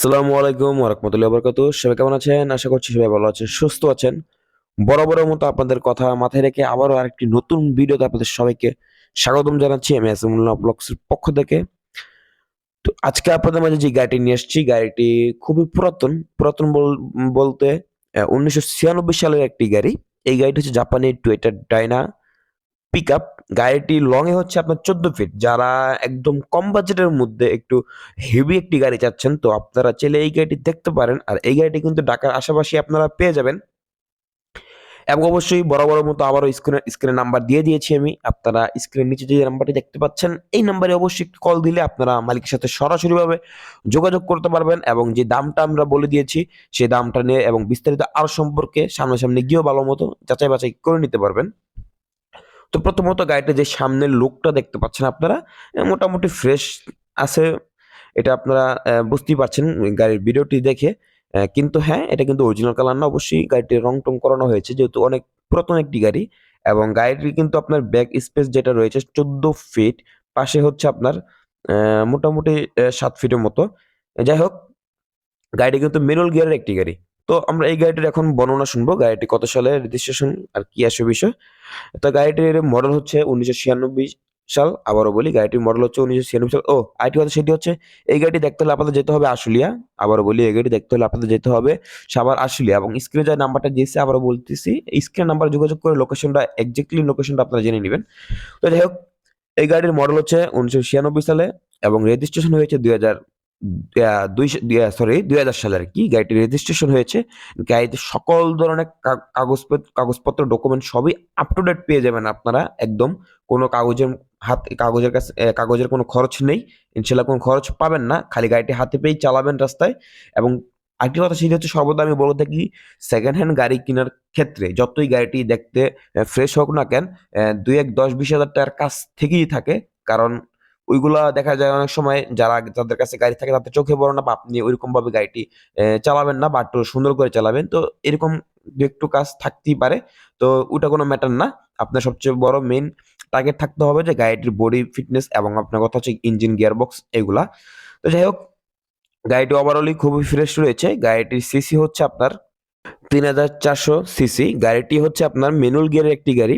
আসসালামু আলাইকুম ওরহমতুল্লাহ বরকত সবাই কেমন আছেন? আশা করছি সবাই ভালো আছেন, সুস্থ আছেন। বরাবরের মতো আপনাদের কথা মাথায় রেখে আবারও আরেকটি নতুন ভিডিওতে আপনাদের সবাইকে স্বাগতম জানাচ্ছি আমি আসিমুল্লাহ ব্লগসের পক্ষ থেকে। তো আজকে আপনাদের মাঝে যে গাড়িটি নিয়ে এসেছি গাড়িটি খুবই পুরাতন। পুরাতন বল- বলতে উনিশশো ছিয়ানব্বই সালের একটি গাড়ি। এই গাড়িটি হচ্ছে জাপানি টুয়েটার ডাইনা পিক আপ গাড়িটি লং এ হচ্ছে আপনার চোদ্দ ফিট যারা একদম কম বাজেটের মধ্যে একটু হেভি একটি গাড়ি চাচ্ছেন, তো আপনারা চাইলে এই গাড়িটি দেখতে পারেন। আর এই গাড়িটি কিন্তু ঢাকার আশেপাশে আপনারা পেয়ে যাবেন। এবং অবশ্যই বড় বড় মতো আবারও স্ক্রিনে স্ক্রিনে নাম্বার দিয়ে দিয়েছি আমি। আপনারা স্ক্রিনের নিচে যে নাম্বারটি দেখতে পাচ্ছেন, এই নাম্বারে অবশ্যই একটি কল দিলে আপনারা মালিকের সাথে সরাসরিভাবে যোগাযোগ করতে পারবেন এবং যে দামটা আমরা বলে দিয়েছি, সেই দামটা নিয়ে এবং বিস্তারিত আরও সম্পর্কে সামনাসামনি গিয়েও ভালো মতো যাচাই বাছাই করে নিতে পারবেন। তো প্রথমত গাড়িটা যে সামনের লুকটা দেখতে পাচ্ছেন আপনারা মোটামুটি ফ্রেশ আছে, এটা আপনারা বুঝতেই পারছেন গাড়ির ভিডিওটি দেখে। কিন্তু হ্যাঁ এটা কিন্তু অরিজিনাল কালার না, অবশ্যই গাড়িটি রং টং করানো হয়েছে, যেহেতু অনেক পুরাতন একটি গাড়ি এবং গাড়িটির কিন্তু আপনার ব্যাক স্পেস যেটা রয়েছে চোদ্দ ফিট পাশে হচ্ছে আপনার মোটামুটি সাত ফিটের মতো। যাই হোক, গাড়িটি কিন্তু মেনুয়াল গিয়ারের একটি গাড়ি। তো আমরা এই গাড়িটির এখন বর্ণনা শুনব। গাড়িটি কত সালে রেজিস্ট্রেশন আর কি আসে বিষয়? তো গাড়িটির মডেল হচ্ছে উনিশশো ছিয়ানব্বই সাল, আবারও বলি, গাড়িটির মডেল হচ্ছে উনিশশো ছিয়ানব্বই সাল। ও আইটি কথা সেটি হচ্ছে, এই গাড়িটি দেখতে হলে আপনাদের যেতে হবে আশুলিয়া। আবারও বলি, এই গাড়িটি দেখতে হলে আপনাদের যেতে হবে সাবার আশুলিয়া এবং স্ক্রিনে যে নাম্বারটা দিয়েছে, আবারও বলতেছি স্ক্রিন নাম্বার যোগাযোগ করে লোকেশনটা এক্স্যাক্টলি লোকেশনটা আপনারা জেনে নেবেন। তো যাই হোক, এই গাড়ির মডেল হচ্ছে উনিশশো ছিয়ানব্বই সালে এবং রেজিস্ট্রেশন হয়েছে দুই হাজার দুই সরি দুই হাজার সালে আর কি গাড়িটির রেজিস্ট্রেশন হয়েছে। গাড়িতে সকল ধরনের কাগজপত্র কাগজপত্র ডকুমেন্ট সবই আপ টু ডেট পেয়ে যাবেন আপনারা একদম। কোনো কাগজের হাত, কাগজের কাছে কাগজের কোনো খরচ নেই। ইনশাল্লাহ কোনো খরচ পাবেন না। খালি গাড়িটি হাতে পেয়েই চালাবেন রাস্তায়। এবং আরেকটি কথা সেটি হচ্ছে, সর্বদা আমি বলে থাকি সেকেন্ড হ্যান্ড গাড়ি কেনার ক্ষেত্রে যতই গাড়িটি দেখতে ফ্রেশ হোক না কেন দুই এক দশ বিশ হাজার টাকার কাছ থেকেই থাকে। কারণ ওইগুলা দেখা যায় অনেক সময় যারা যাদের কাছে গাড়ি থাকে তাদের চোখে পড়ে না বা আপনি ওইরকম ভাবে গাড়িটি চালাবেন না বা একটু সুন্দর করে চালাবেন। তো এরকম একটু কাজ থাকতেই পারে। তো ওটা কোনো ম্যাটার না। আপনার সবচেয়ে বড় মেন টার্গেট থাকতে হবে যে গাড়িটির বডি ফিটনেস এবং আপনার কথা হচ্ছে ইঞ্জিন গিয়ার বক্স এগুলা। তো যাই হোক, গাড়িটি ওভারঅলই খুবই ফ্রেশ রয়েছে। গাড়িটির সিসি হচ্ছে আপনার তিন হাজার চারশো সিসি গাড়িটি হচ্ছে আপনার ম্যানুয়াল গিয়ারের একটি গাড়ি।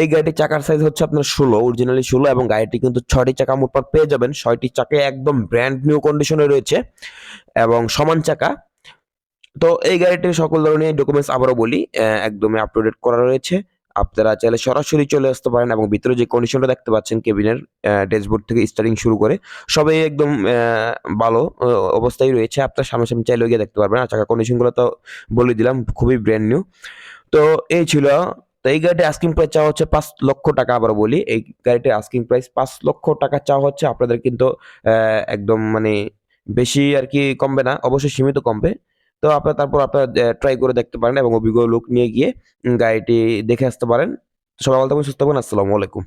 এই গাড়িটির চাকার সাইজ হচ্ছে আপনার ষোলো অরিজিনালি ষোলো এবং গাড়িটি কিন্তু ছয়টি চাকা মোটমাট পেয়ে যাবেন। ছয়টি চাকা একদম ব্র্যান্ড নিউ কন্ডিশনে রয়েছে এবং সমান চাকা। তো এই গাড়িটির সকল ধরনের ডকুমেন্টস আবারও বলি একদমই আপ টু ডেট করা রয়েছে। আপনারা চাইলে সরাসরি চলে আসতে পারেন এবং ভিতরে যে কন্ডিশনটা দেখতে পাচ্ছেন কেবিনের ড্যাশবোর্ড থেকে স্টার্টিং শুরু করে, সবই একদম ভালো অবস্থায় রয়েছে। আপনার সামনাসামনি চাইলে গিয়ে দেখতে পারবেন। আর চাকা কন্ডিশনগুলো তো বলে দিলাম, খুবই ব্র্যান্ড নিউ তো এই ছিল তো এই গাড়িটির আস্কিং প্রাইস চাওয়া হচ্ছে পাঁচ লক্ষ টাকা আবার বলি। এই গাড়িটির আস্কিং প্রাইস পাঁচ লক্ষ টাকা চাওয়া হচ্ছে। আপনাদের কিন্তু একদম মানে বেশি আর কি কমবে না। অবশ্যই সীমিত কমবে। তো আপনার তারপর আপনারা ট্রাই করে দেখতে পারেন এবং অভিজ্ঞ লোক নিয়ে গিয়ে গাড়িটি দেখে আসতে পারেন। সবাই ভালো থাকবেন সুস্থ থাকুন। আসসালামু আলাইকুম।